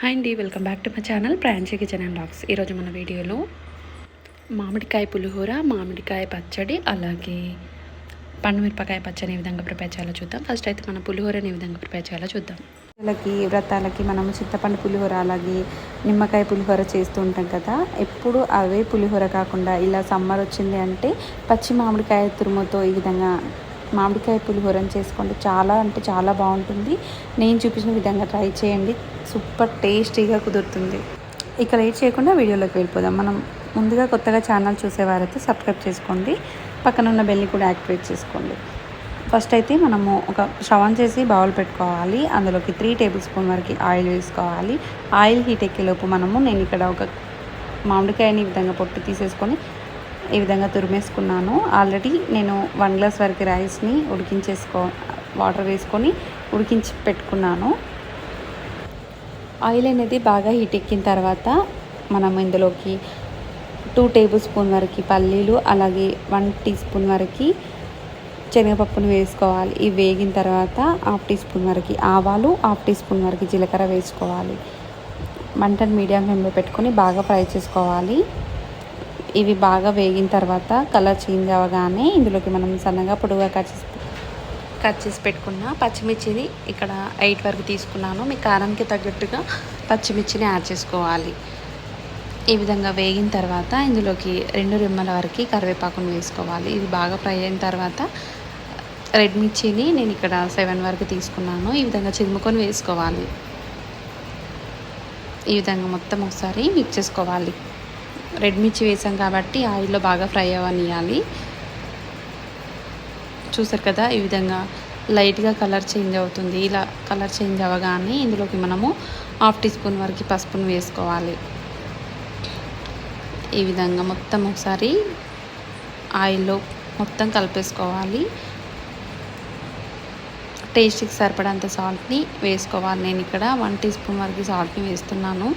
Hi అండి welcome back to my channel Pranchi kitchen and vlogs ఈరోజు మన వీడియోలో మామిడికాయ పులిహోర మామిడికాయ పచ్చడి అలాగే పండు మిరపకాయ పచ్చడి ఏ విధంగా ప్రిపేర్ చేయాలో చూద్దాం. ఫస్ట్ అయితే మన పులిహోరని ఏ విధంగా ప్రిపేర్ చేయాలో చూద్దాం. పిల్లలకి వ్రతాలకి మనము చింతపండు పులిహోర అలాగే నిమ్మకాయ పులిహోర చేస్తూ ఉంటాం కదా. ఎప్పుడు అవే పులిహోర కాకుండా ఇలా సమ్మర్ వచ్చింది అంటే పచ్చి మామిడికాయ తురుముతో ఈ విధంగా మామిడికాయ పులిహోరని చేసుకోండి. చాలా అంటే చాలా బాగుంటుంది. నేను చూపించిన విధంగా ట్రై చేయండి. సూపర్ టేస్టీగా కుదురుతుంది. ఇక లేట్ చేయకుండా వీడియోలోకి వెళ్ళిపోదాం. మనం ముందుగా కొత్తగా ఛానల్ చూసేవారైతే సబ్స్క్రైబ్ చేసుకోండి. పక్కన ఉన్న బెల్ని కూడా యాక్టివేట్ చేసుకోండి. ఫస్ట్ అయితే మనము ఒక షవన్ చేసి బౌల్ పెట్టుకోవాలి. అందులోకి త్రీ టేబుల్ స్పూన్ వరకు ఆయిల్ వేసుకోవాలి. ఆయిల్ హీట్ ఎక్కేలోపు మనము నేను ఇక్కడ ఒక మామిడికాయని ఈ విధంగా పొట్టు తీసేసుకొని ఈ విధంగా తురిమేసుకున్నాను. ఆల్రెడీ నేను వన్ గ్లాస్ వరకు రైస్ని ఉడికించేసుకో వాటర్ వేసుకొని ఉడికించి పెట్టుకున్నాను. ఆయిల్ అనేది బాగా హీట్ ఎక్కిన తర్వాత మనం ఇందులోకి టూ టేబుల్ స్పూన్ వరకు పల్లీలు అలాగే వన్ టీ స్పూన్ వరకు శనగపప్పును వేసుకోవాలి. ఇవి వేగిన తర్వాత హాఫ్ టీ స్పూన్ వరకు ఆవాలు హాఫ్ టీ స్పూన్ వరకు జీలకర్ర వేసుకోవాలి. మంటను మీడియం ఫ్లేమ్లో పెట్టుకొని బాగా ఫ్రై చేసుకోవాలి. ఇవి బాగా వేగిన తర్వాత కలర్ చేంజ్ అవ్వగానే ఇందులోకి మనం సన్నగా పొడుగా కట్ చేసి కట్ చేసి పెట్టుకున్న పచ్చిమిర్చిని ఇక్కడ ఎయిట్ వరకు తీసుకున్నాను. మీ కారానికి తగ్గట్టుగా పచ్చిమిర్చిని యాడ్ చేసుకోవాలి. ఈ విధంగా వేగిన తర్వాత ఇందులోకి రెండు రిమ్మల వరకు కరివేపాకును వేసుకోవాలి. ఇది బాగా ఫ్రై అయిన తర్వాత రెడ్ మిర్చిని నేను ఇక్కడ సెవెన్ వరకు తీసుకున్నాను. ఈ విధంగా చిరుముకొని వేసుకోవాలి. ఈ విధంగా మొత్తం ఒకసారి మిక్స్ చేసుకోవాలి. రెడ్ మిర్చి వేసాం కాబట్టి ఆయిల్లో బాగా ఫ్రై అవ్వనియాలి చూసారు కదా ఈ విధంగా లైట్గా కలర్ చేంజ్ అవుతుంది. ఇలా కలర్ చేంజ్ అవ్వగానే ఇందులోకి మనము హాఫ్ టీ స్పూన్ వరకు పసుపును వేసుకోవాలి. ఈ విధంగా మొత్తం ఒకసారి ఆయిల్లో మొత్తం కలిపేసుకోవాలి. టేస్ట్కి సరిపడంత సాల్ట్ని వేసుకోవాలి. నేను ఇక్కడ వన్ టీ స్పూన్ వరకు సాల్ట్ని వేస్తున్నాను.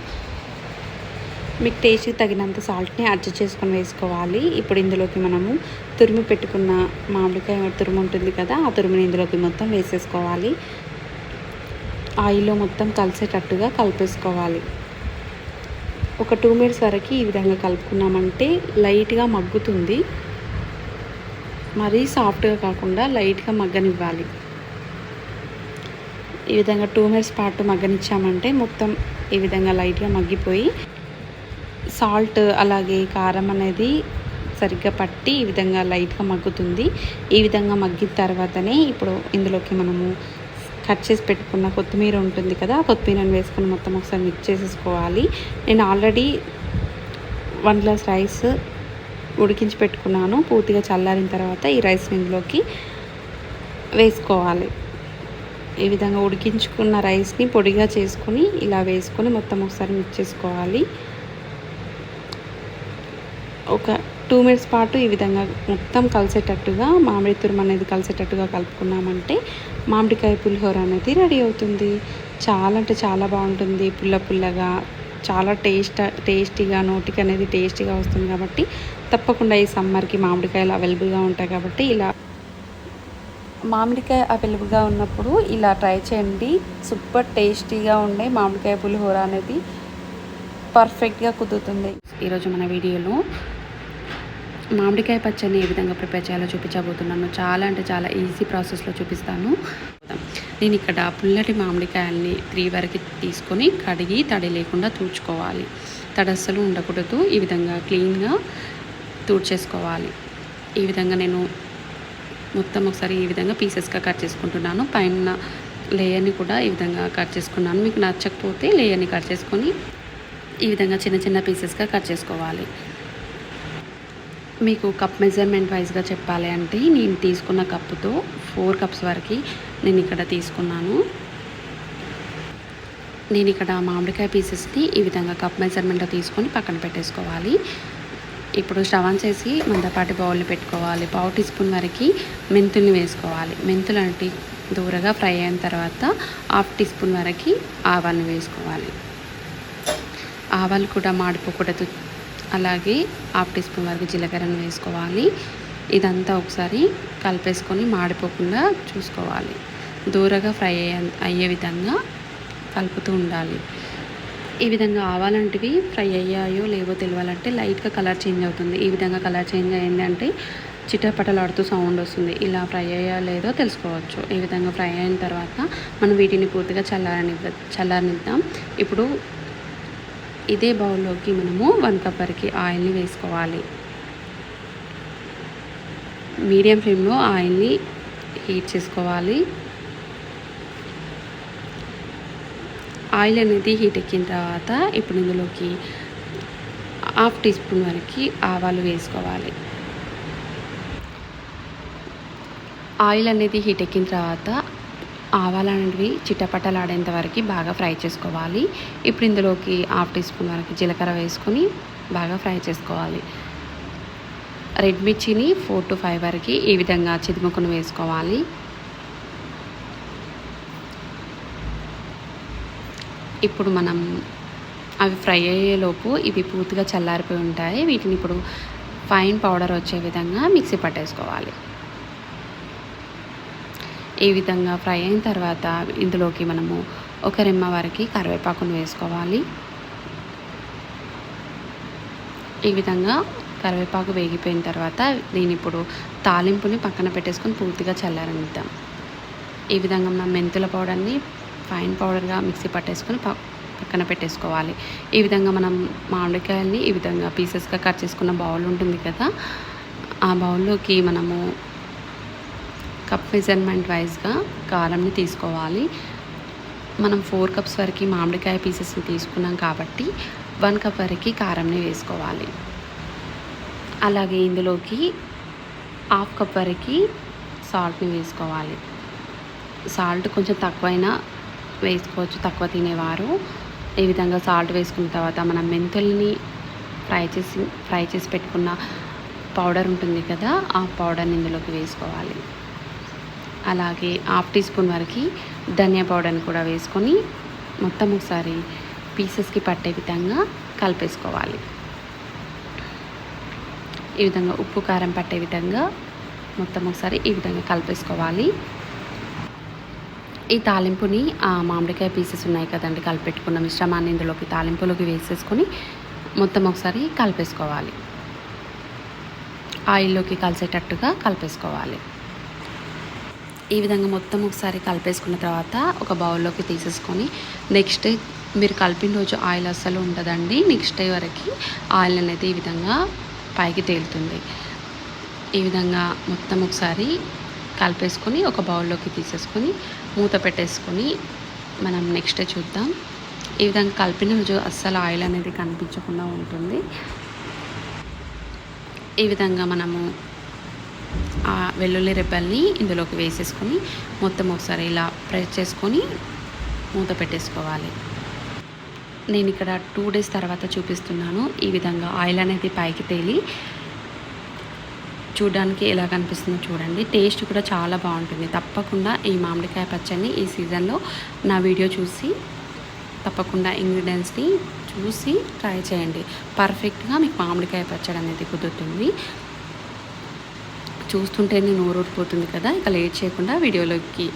మీకు టేస్ట్కి తగినంత సాల్ట్ని అడ్జస్ట్ చేసుకొని వేసుకోవాలి. ఇప్పుడు ఇందులోకి మనము తురిమి పెట్టుకున్న మామిడికాయ తురుము ఉంటుంది కదా ఆ తురుముని ఇందులోకి మొత్తం వేసేసుకోవాలి. ఆయిల్లో మొత్తం కలిసేటట్టుగా కలిపేసుకోవాలి. ఒక టూ మినిట్స్ వరకు ఈ విధంగా కలుపుకున్నామంటే లైట్గా మగ్గుతుంది. మరీ సాఫ్ట్గా కాకుండా లైట్గా మగ్గనివ్వాలి. ఈ విధంగా టూ మినిట్స్ పాటు మగ్గనిచ్చామంటే మొత్తం ఈ విధంగా లైట్గా మగ్గిపోయి సాల్ట్ అలాగే కారం అనేది సరిగ్గా పట్టి ఈ విధంగా లైట్గా మగ్గుతుంది. ఈ విధంగా మగ్గిన తర్వాతనే ఇప్పుడు ఇందులోకి మనము కట్ చేసి పెట్టుకున్న కొత్తిమీర ఉంటుంది కదా కొత్తిమీరను కొత్తిమీరని వేసుకొని మొత్తం ఒకసారి మిక్స్ చేసేసుకోవాలి. నేను ఆల్రెడీ వన్ గ్లాస్ రైస్ ఉడికించి పెట్టుకున్నాను. పూర్తిగా చల్లారిన తర్వాత ఈ రైస్ ఇందులోకి వేసుకోవాలి. ఈ విధంగా ఉడికించుకున్న రైస్ని పొడిగా చేసుకొని ఇలా వేసుకొని మొత్తం ఒకసారి మిక్స్ చేసుకోవాలి. ఒక టూ మినిట్స్ పాటు ఈ విధంగా మొత్తం కలిసేటట్టుగా మామిడి తురుము అనేది కలిసేటట్టుగా కలుపుకున్నామంటే మామిడికాయ పులిహోర అనేది రెడీ అవుతుంది. చాలా అంటే చాలా బాగుంటుంది. పుల్ల పుల్లగా చాలా టేస్ట్ టేస్టీగా నోటికి అనేది టేస్టీగా వస్తుంది కాబట్టి తప్పకుండా ఈ సమ్మర్కి మామిడికాయలు అవైలబుల్గా ఉంటాయి కాబట్టి ఇలా మామిడికాయ అవైలబుల్గా ఉన్నప్పుడు ఇలా ట్రై చేయండి. సూపర్ టేస్టీగా ఉండే మామిడికాయ పులిహోర అనేది పర్ఫెక్ట్గా కుదురుతుంది. ఈరోజు మన వీడియోలో మామిడికాయ పచ్చడిని ఏ విధంగా ప్రిపేర్ చేయాలో చూపించబోతున్నాను. చాలా అంటే చాలా ఈజీ ప్రాసెస్లో చూపిస్తాను. నేను ఇక్కడ పుల్లటి మామిడికాయల్ని త్రీ వరకు తీసుకొని కడిగి తడి లేకుండా తూడ్చుకోవాలి. తడస్సలు ఉండకూడదు. ఈ విధంగా క్లీన్గా తూడ్చేసుకోవాలి. ఈ విధంగా నేను మొత్తం ఒకసారి ఈ విధంగా పీసెస్గా కట్ చేసుకుంటున్నాను. పైన లేయర్ని కూడా ఈ విధంగా కట్ చేసుకున్నాను. మీకు నచ్చకపోతే లేయర్ని కట్ చేసుకొని ఈ విధంగా చిన్న చిన్న పీసెస్గా కట్ చేసుకోవాలి. మీకు కప్ మెజర్మెంట్ వైజ్గా చెప్పాలి అంటే నేను తీసుకున్న కప్పుతో ఫోర్ కప్స్ వరకు నేను ఇక్కడ తీసుకున్నాను. నేను ఇక్కడ మామిడికాయ పీసెస్ని ఈ విధంగా కప్ మెజర్మెంట్లో తీసుకొని పక్కన పెట్టేసుకోవాలి. ఇప్పుడు స్టవ్ ఆన్ చేసి మందపాటి బౌల్ని పెట్టుకోవాలి. పావు టీ స్పూన్ వరకు మెంతుల్ని వేసుకోవాలి. మెంతులు అంటే దూరగా ఫ్రై అయిన తర్వాత హాఫ్ టీ స్పూన్ వరకు ఆవాలను వేసుకోవాలి. ఆవాలు కూడా మాడిపోకూడదు. అలాగే హాఫ్ టీ స్పూన్ వరకు జీలకర్రను వేసుకోవాలి. ఇదంతా ఒకసారి కలిపేసుకొని మాడిపోకుండా చూసుకోవాలి. దూరగా ఫ్రై అయ్యే అయ్యే విధంగా కలుపుతూ ఉండాలి. ఈ విధంగా ఆవాలంటివి ఫ్రై అయ్యాయో లేవో తెలియాలంటే లైట్గా కలర్ చేంజ్ అవుతుంది. ఈ విధంగా కలర్ చేంజ్ అయింది అంటే చిట్టపటలాడుతూ సౌండ్ వస్తుంది. ఇలా ఫ్రై అయ్యా లేదో తెలుసుకోవచ్చు. ఈ విధంగా ఫ్రై అయిన తర్వాత మనం వీటిని పూర్తిగా చల్లారని చల్లారనిద్దాం. ఇప్పుడు ఇదే బౌల్లోకి మనము వన్ కప్ వరకు ఆయిల్ని వేసుకోవాలి. మీడియం ఫ్లేమ్లో ఆయిల్ని హీట్ చేసుకోవాలి. ఆయిల్ అనేది హీట్ ఎక్కిన తర్వాత ఇప్పుడు ఇందులోకి హాఫ్ టీ స్పూన్ వరకు ఆవాలు వేసుకోవాలి. ఆయిల్ అనేది హీట్ ఎక్కిన తర్వాత ఆవాలు అనేవి చిట్టపట్టలాడేంత వరకు బాగా ఫ్రై చేసుకోవాలి. ఇప్పుడు ఇందులోకి హాఫ్ టీ స్పూన్ వరకు జీలకర్ర వేసుకొని బాగా ఫ్రై చేసుకోవాలి. రెడ్ మిర్చిని ఫోర్ టు ఫైవ్ వరకు ఈ విధంగా చిదుముకుని వేసుకోవాలి. ఇప్పుడు మనం అవి ఫ్రై అయ్యేలోపు ఇవి పూర్తిగా చల్లారిపోయి ఉంటాయి. వీటిని ఇప్పుడు ఫైన్ పౌడర్ వచ్చే విధంగా మిక్సీ పట్టేసుకోవాలి. ఈ విధంగా ఫ్రై అయిన తర్వాత ఇందులోకి మనము ఒక రెమ్మ వరకు కరివేపాకును వేసుకోవాలి. ఈ విధంగా కరివేపాకు వేగిపోయిన తర్వాత దీని ఇప్పుడు తాలింపుని పక్కన పెట్టేసుకొని పూర్తిగా చల్లారనిద్దాం. ఈ విధంగా మనం మెంతుల పౌడర్ని ఫైన్ పౌడర్గా మిక్సీ పట్టేసుకొని పక్కన పెట్టేసుకోవాలి. ఈ విధంగా మనం మామిడికాయల్ని ఈ విధంగా పీసెస్గా కట్ చేసుకున్న బౌల్ ఉంటుంది కదా ఆ బౌల్లోకి మనము కప్ మెజర్మెంట్ వైజ్గా కారంని తీసుకోవాలి. మనం ఫోర్ కప్స్ వరకు మామిడికాయ పీసెస్ని తీసుకున్నాం కాబట్టి వన్ కప్ వరకు కారంని వేసుకోవాలి. అలాగే ఇందులోకి హాఫ్ కప్ వరకు సాల్ట్ని వేసుకోవాలి. సాల్ట్ కొంచెం తక్కువైనా వేసుకోవచ్చు తక్కువ తినేవారు. ఈ విధంగా సాల్ట్ వేసుకున్న తర్వాత మనం మెంతుల్ని ఫ్రై చేసి ఫ్రై చేసి పెట్టుకున్న పౌడర్ ఉంటుంది కదా ఆ పౌడర్ని ఇందులోకి వేసుకోవాలి. అలాగే హాఫ్ టీ స్పూన్ వరకు ధనియా పౌడర్ని కూడా వేసుకొని మొత్తం ఒకసారి పీసెస్కి పట్టే విధంగా కలిపేసుకోవాలి. ఈ విధంగా ఉప్పు కారం పట్టే విధంగా మొత్తం ఒకసారి ఈ విధంగా కలిపేసుకోవాలి. ఈ తాలింపుని ఆ మామిడికాయ పీసెస్ ఉన్నాయి కదండి కలిపెట్టుకున్న మిశ్రమాన్ని ఇందులోకి తాలింపులోకి వేసేసుకొని మొత్తం ఒకసారి కలిపేసుకోవాలి. ఆయిల్లోకి కలిసేటట్టుగా కలిపేసుకోవాలి. ఈ విధంగా మొత్తం ఒకసారి కలిపేసుకున్న తర్వాత ఒక బౌల్లోకి తీసేసుకొని నెక్స్ట్ డే మీరు కలిపిన రోజు ఆయిల్ అస్సలు ఉండదండి. నెక్స్ట్ డే వరకు ఆయిల్ అనేది ఈ విధంగా పైకి తేలుతుంది. ఈ విధంగా మొత్తం ఒకసారి కలిపేసుకొని ఒక బౌల్లోకి తీసేసుకొని మూత పెట్టేసుకొని మనం నెక్స్ట్ డే చూద్దాం. ఈ విధంగా కలిపిన రోజు అస్సలు ఆయిల్ అనేది కనిపించకుండా ఉంటుంది. ఈ విధంగా మనము ఆ వెల్లుల్లి రెబ్బల్ని ఇందులోకి వేసేసుకొని మొత్తం ఒకసారి ఇలా ప్రెస్ చేసుకొని మూత పెట్టేసుకోవాలి. నేను ఇక్కడ టూ డేస్ తర్వాత చూపిస్తున్నాను ఈ విధంగా ఆయిల్ అనేది పైకి తేలి. చూడడానికి ఎలా కనిపిస్తుందో చూడండి. టేస్ట్ కూడా చాలా బాగుంటుంది. తప్పకుండా ఈ మామిడికాయ పచ్చడిని ఈ సీజన్లో నా వీడియో చూసి తప్పకుండా ఇంగ్రీడియంట్స్ని చూసి ట్రై చేయండి. పర్ఫెక్ట్గా మీకు మామిడికాయ పచ్చడి అనేది కుదురుతుంది. చూస్తుంటేనే నోరూరిపోతుంది కదా ఇక లేట్ చేయకుండా వీడియోలోకి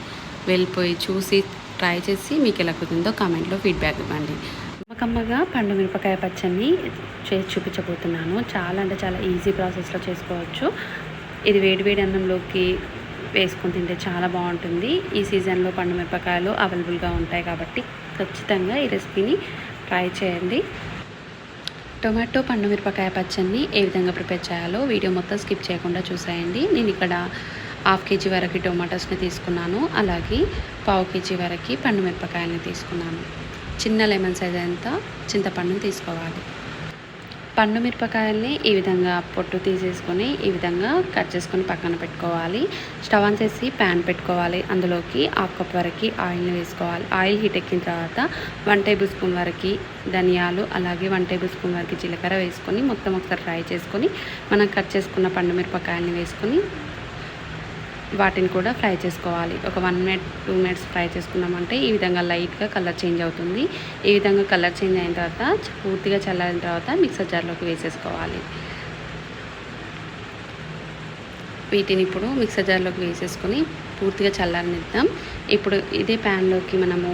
వెళ్ళిపోయి చూసి ట్రై చేసి మీకు ఎలా కుదిరిందో కామెంట్లో ఫీడ్బ్యాక్ ఇవ్వండి. అమ్మకమ్మగా పండు మిరపకాయ పచ్చడిని చేసి చూపించబోతున్నాను. చాలా అంటే చాలా ఈజీ ప్రాసెస్లో చేసుకోవచ్చు. ఇది వేడివేడి అన్నంలోకి వేసుకొని తింటే చాలా బాగుంటుంది. ఈ సీజన్లో పండు మిరపకాయలు అవైలబుల్గా ఉంటాయి కాబట్టి ఖచ్చితంగా ఈ రెసిపీని ట్రై చేయండి. టొమాటో పండు మిరపకాయ పచ్చడిని ఏ విధంగా ప్రిపేర్ చేయాలో వీడియో మొత్తం స్కిప్ చేయకుండా చూసేయండి. నేను ఇక్కడ హాఫ్ కేజీ వరకు టొమాటోస్ని తీసుకున్నాను. అలాగే పావు కేజీ వరకు పండు మిరపకాయలని తీసుకున్నాను. చిన్న లెమన్ సైజ్ అంతా చింతపండుని తీసుకోవాలి. పండు మిరపకాయల్ని ఈ విధంగా పొట్టు తీసేసుకొని ఈ విధంగా కట్ చేసుకొని పక్కన పెట్టుకోవాలి. స్టవ్ ఆన్ చేసి ప్యాన్ పెట్టుకోవాలి. అందులోకి హాఫ్ కప్ వరకు ఆయిల్ని వేసుకోవాలి. ఆయిల్ హీట్ ఎక్కిన తర్వాత వన్ టేబుల్ స్పూన్ వరకు ధనియాలు అలాగే వన్ టేబుల్ స్పూన్ వరకు జీలకర్ర వేసుకొని మొత్తం ఒకసారి ఫ్రై చేసుకొని మనం కట్ చేసుకున్న పండు మిరపకాయల్ని వేసుకొని వాటిని కూడా ఫ్రై చేసుకోవాలి. ఒక one minute two minutes fry చేసుకున్నామంటే ఈ విధంగా లైట్గా కలర్ చేంజ్ అవుతుంది. ఈ విధంగా కలర్ చేంజ్ అయిన తర్వాత పూర్తిగా చల్లారిన తర్వాత మిక్సర్ జార్లోకి వేసేసుకోవాలి. వీటిని ఇప్పుడు మిక్సర్ జార్లోకి వేసేసుకొని పూర్తిగా చల్లారనిద్దాం. ఇప్పుడు ఇదే ప్యాన్లోకి మనము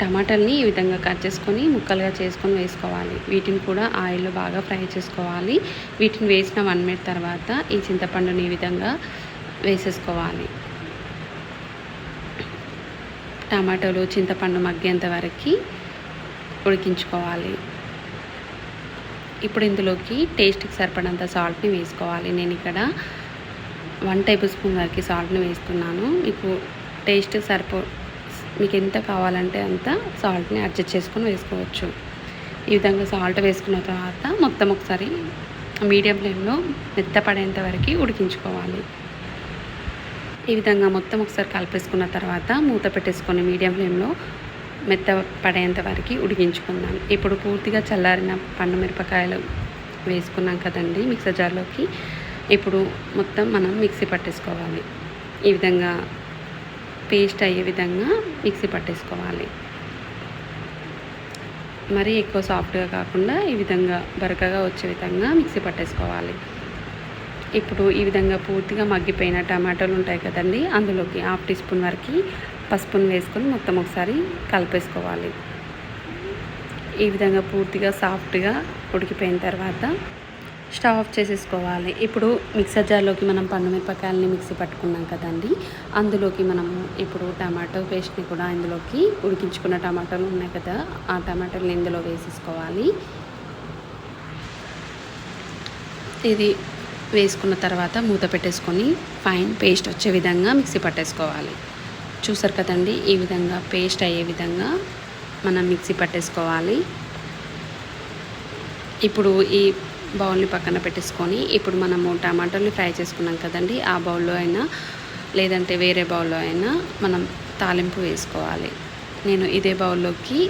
టమాటాలని ఈ విధంగా కట్ చేసుకొని ముక్కలుగా చేసుకొని వేసుకోవాలి. వీటిని కూడా ఆయిల్లో బాగా ఫ్రై చేసుకోవాలి. వీటిని వేసిన వన్ మినిట్ తర్వాత ఈ చింతపండుని ఈ విధంగా వేసేసుకోవాలి. టమాటాలు చింతపండు మగ్గేంత వరకు ఉడికించుకోవాలి. ఇప్పుడు ఇందులోకి టేస్ట్కి సరిపడంత సాల్ట్ని వేసుకోవాలి. నేను ఇక్కడ వన్ టేబుల్ స్పూన్ వరకు సాల్ట్ని వేస్తున్నాను. మీకు టేస్ట్ సరిపో మీకు ఎంత కావాలంటే అంత సాల్ట్ని అడ్జస్ట్ చేసుకొని వేసుకోవచ్చు. ఈ విధంగా సాల్ట్ వేసుకున్న తర్వాత మొత్తం ఒకసారి మీడియం ఫ్లేమ్లో మెత్తపడేంత వరకు ఉడికించుకోవాలి. ఈ విధంగా మొత్తం ఒకసారి కలిపేసుకున్న తర్వాత మూత పెట్టేసుకొని మీడియం ఫ్లేమ్లో మెత్త పడేంత వరకు ఉడికించుకుందాం. ఇప్పుడు పూర్తిగా చల్లారిన పండు మిరపకాయలు వేసుకున్నాం కదండి మిక్సర్ జార్లోకి. ఇప్పుడు మొత్తం మనం మిక్సీ పట్టేసుకోవాలి. ఈ విధంగా పేస్ట్ అయ్యే విధంగా మిక్సీ పట్టేసుకోవాలి. మరీ ఎక్కువ సాఫ్ట్గా కాకుండా ఈ విధంగా బరకగా వచ్చే విధంగా మిక్సీ పట్టేసుకోవాలి. ఇప్పుడు ఈ విధంగా పూర్తిగా మగ్గిపోయిన టమాటాలు ఉంటాయి కదండి అందులోకి హాఫ్ టీ స్పూన్ వరకు పసుపును వేసుకొని మొత్తం ఒకసారి కలిపేసుకోవాలి. ఈ విధంగా పూర్తిగా సాఫ్ట్గా ఉడికిపోయిన తర్వాత స్టవ్ ఆఫ్ చేసేసుకోవాలి. ఇప్పుడు మిక్సర్ జార్లోకి మనం పండుమిరపకాయలని మిక్సీ పట్టుకున్నాం కదండి అందులోకి మనము ఇప్పుడు టమాటో పేస్ట్ని కూడా ఇందులోకి ఉడికించుకున్న టమాటాలు ఉన్నాయి కదా ఆ టమాటాలని ఇందులో వేసేసుకోవాలి. ఇది వేసుకున్న తర్వాత మూత పెట్టేసుకొని ఫైన్ పేస్ట్ వచ్చే విధంగా మిక్సీ పట్టేసుకోవాలి. చూసారు కదండి ఈ విధంగా పేస్ట్ అయ్యే విధంగా మనం మిక్సీ పట్టేసుకోవాలి. ఇప్పుడు ఈ బౌల్ని పక్కన పెట్టేసుకొని ఇప్పుడు మనము టమాటోని ఫ్రై చేసుకున్నాం కదండి ఆ బౌల్లో అయినా లేదంటే వేరే బౌల్లో అయినా మనం తాలింపు వేసుకోవాలి. నేను ఇదే బౌల్లోకి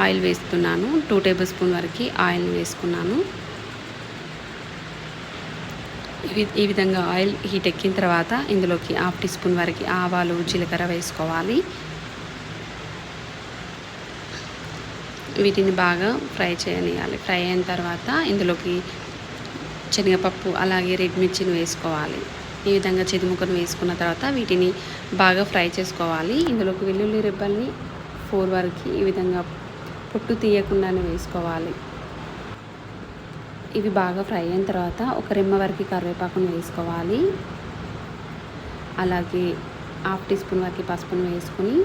ఆయిల్ వేస్తున్నాను టూ టేబుల్ స్పూన్ వరకు ఆయిల్ వేసుకున్నాను. ఈ విధంగా ఆయిల్ హీట్ ఎక్కిన తర్వాత ఇందులోకి హాఫ్ టీ స్పూన్ వరకు ఆవాలు జీలకర్ర వేసుకోవాలి. వీటిని బాగా ఫ్రై చేయనియాలి. ఫ్రై అయిన తర్వాత ఇందులోకి శనగపప్పు అలాగే రెడ్ మిర్చిని వేసుకోవాలి. ఈ విధంగా చిదుముకను వేసుకున్న తర్వాత వీటిని బాగా ఫ్రై చేసుకోవాలి. ఇందులోకి వెల్లుల్లి రెబ్బల్ని ఫోర్ వరకు ఈ విధంగా పొట్టు తీయకుండానే వేసుకోవాలి. ఇవి బాగా ఫ్రై అయిన తర్వాత ఒక రెమ్మ వరకు కరివేపాకును వేసుకోవాలి. అలాగే హాఫ్ టీ స్పూన్ వరకు పసుపును వేసుకొని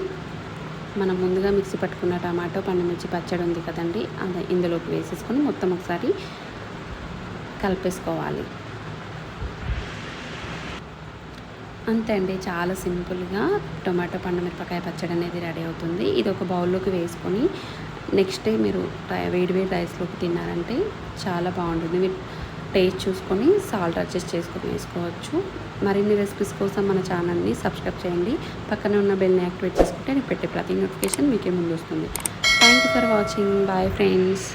మనం ముందుగా మిక్సీ పట్టుకున్న టమాటో పండుమిర్చి పచ్చడి ఉంది కదండి అది ఇందులోకి వేసేసుకొని మొత్తం ఒకసారి కలిపేసుకోవాలి. అంతే అండి చాలా సింపుల్గా టొమాటో పండు మిరపకాయ పచ్చడి అనేది రెడీ అవుతుంది. ఇది ఒక బౌల్లోకి వేసుకొని నెక్స్ట్ డే మీరు వేడి వేడి రైస్లోకి తిన్నారంటే చాలా బాగుంటుంది. మీరు టేస్ట్ చూసుకొని సాల్ట్ అడ్జస్ట్ చేసుకొని వేసుకోవచ్చు. మరిన్ని రెసిపీస్ కోసం మన ఛానల్ని సబ్స్క్రైబ్ చేయండి. పక్కనే ఉన్న బెల్ని యాక్టివేట్ చేసుకుంటే నేను పెట్టే ప్రతి నోటిఫికేషన్ మీకే ముందు వస్తుంది. Thank you for watching. Bye friends.